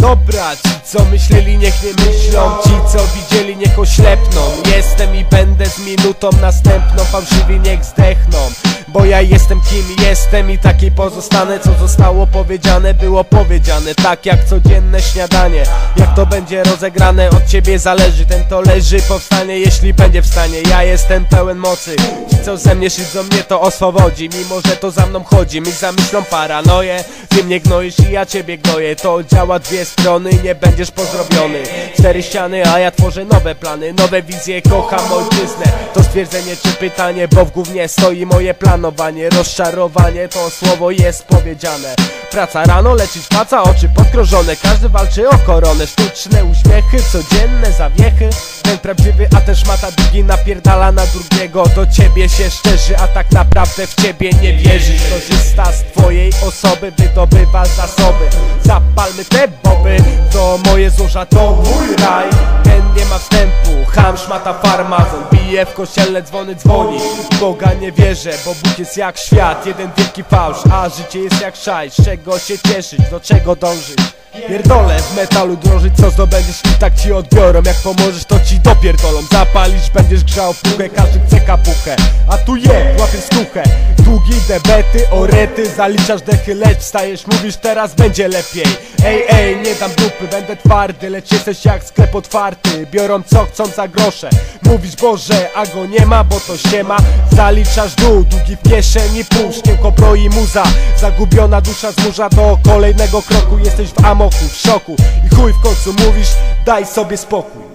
dobra Ci co myśleli niech nie myślą. Ci co widzieli niech oślepną. Jestem i będę z minutą następną Fałszywi niech zdechną. Bo ja jestem kim jestem i taki pozostanę Co zostało powiedziane było powiedziane. Tak jak codzienne śniadanie. Jak to będzie rozegrane od ciebie zależy. Ten to leży powstanie jeśli będzie w stanie. Ja jestem pełen mocy co ze mnie szydzą mnie to oswobodzi. Mimo że to za mną chodzi Mi zamyślą paranoję. Ty mnie gnoisz i ja ciebie gnoję. To działa dwie strony nie będziesz pozdrowiony. Cztery ściany a ja tworzę nowe plany Nowe wizje kocham ojczyznę. To stwierdzenie czy pytanie Bo w głównie stoi moje plany rozczarowanie to słowo jest powiedziane. Praca rano, lecić praca, oczy podkrążone Każdy walczy o koronę, sztuczne uśmiechy Codzienne zawiechy Ten prawdziwy, a też mata drugi napierdala na drugiego. Do ciebie się szczerzy, a tak naprawdę w ciebie nie wierzy. Korzysta z twojej osoby, wydobywa zasoby. Zapalmy te boby, to moje złoża, to mój raj. Ten nie ma wstępu, ham, szmata, farmazon Bije w kościelne dzwony, dzwoni. Boga nie wierzę, bo Bóg jest jak świat. Jeden wielki fałsz, a życie jest jak szaj. Z czego się cieszyć, do czego dążyć Pierdolę w metalu drążyć, co zdobędziesz i tak ci odbiorą. Jak pomożesz to ci dopierdolą. Zapalisz, będziesz grzał puchę, każdy chce A tu je, łapiesz skuchę Długi debety, orety, zaliczasz dechy Lecz wstajesz, mówisz teraz będzie lepiej. Ej, ej, nie dam dupy, będę twardy Lecz jesteś jak sklep otwarty Biorą co chcą za grosze. Mówisz Boże, a go nie ma, bo to ściema Zaliczasz dół, długi w kieszeni pół Szkiełko broi muza. Zagubiona dusza zmurza do kolejnego kroku Jesteś w amoku, w szoku. I chuj w końcu mówisz, daj sobie spokój